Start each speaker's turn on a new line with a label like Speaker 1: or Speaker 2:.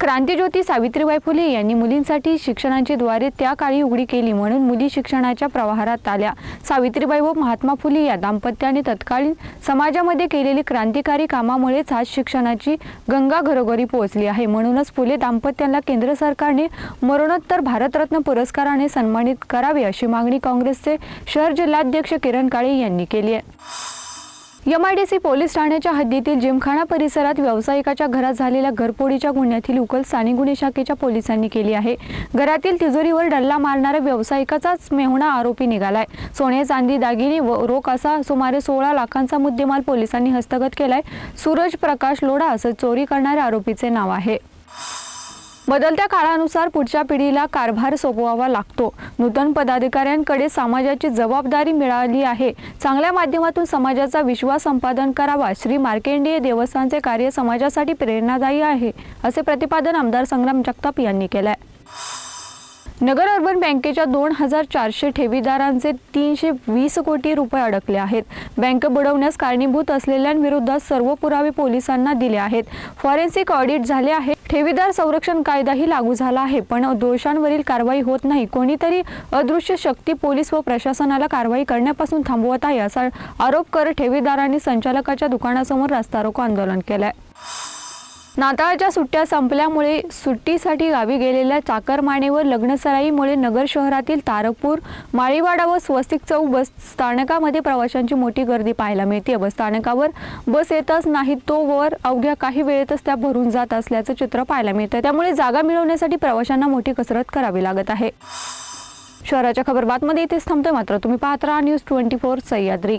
Speaker 1: क्रांतीज्योती सावित्रीबाई फुले यांनी मुलींसाठी शिक्षणाची द्वारे त्या काळी उघडी केली म्हणून मुली शिक्षणाच्या प्रवाहात आल्या. सावित्रीबाई व महात्मा फुले या दाम्पत्याने तत्कालीन समाजामध्ये केलेली क्रांतिकारी कामामुळेच आज शिक्षणाची गंगा घरोघरी पोहोचली आहे. म्हणूनच फुले दाम्पत्याला केंद्र सरकारने मरणोत्तर भारतरत्न पुरस्काराने सन्मानित करावे अशी मागणी काँग्रेसचे शहर जिल्हाध्यक्ष किरण काळे यांनी केली आहे. एमआयडीसी पोलीस ठाण्याच्या हद्दीतील जिमखाना परिसरात व्यावसायिकाच्या घरात झालेल्या घरपोडीच्या गुन्ह्यातील उकल स्थानिक गुन्हे शाखेच्या पोलिसांनी केली आहे. घरातील तिजोरीवर डल्ला मारणाऱ्या व्यावसायिकाचाच मेहुणा आरोपी निघालाय. सोने चांदी दागिने व रोख असा सुमारे सोळा लाखांचा मुद्देमाल पोलिसांनी हस्तगत केलाय. सूरज प्रकाश लोढा असं चोरी करणाऱ्या आरोपीचे नाव आहे. बदलत्या काळानुसार पुढच्या पिढीला कारभार सोपवावा लागतो. नूतन पदाधिकाऱ्यांकडे समाजाची जबाबदारी मिळाली आहे. चांगल्या माध्यमातून समाजाचा विश्वास संपादन करावा श्री मार्केंडीय देवस्थानचे कार्य समाजासाठी प्रेरणादायी आहे असे प्रतिपादन आमदार संग्राम जगताप यांनी केलंय. नगर अर्बन बँकेच्या दोन हजार चारशे ठेवीदारांचे तीनशे वीस कोटी रुपये अडकले आहेत. बँक बुडवण्यास कारणीभूत असलेल्यांविरुद्ध सर्व पुरावे पोलिसांना दिले आहेत. फॉरेन्सिक ऑडिट झाले आहे. ठेवीदार संरक्षण कायदाही लागू झाला आहे पण दोषांवरील कारवाई होत नाही. कोणीतरी अदृश्य शक्ती पोलीस व प्रशासनाला कारवाई करण्यापासून थांबवत आहे असा आरोप करत ठेवीदारांनी संचालकाच्या दुकानासमोर रास्ता रोको आंदोलन केलंय. नाताळच्या सुट्ट्या संपल्यामुळे सुट्टीसाठी गावी गेलेल्या चाकरमानेवर लग्नसराईमुळे नगर शहरातील तारकपूर माळीवाडा व स्वस्तिक चौक बस स्थानकामध्ये प्रवाशांची मोठी गर्दी पाहायला मिळते बस स्थानकावर बस येतच नाही तो वर अवघ्या काही वेळेतच त्या भरून जात असल्याचं चित्र पाहायला मिळतं त्यामुळे जागा मिळवण्यासाठी प्रवाशांना मोठी कसरत करावी लागत आहे. शहराच्या खबर बातमध्ये इथेच थांबतोय मात्र. तुम्ही पाहत राहा न्यूज ट्वेंटी फोर सह्याद्री.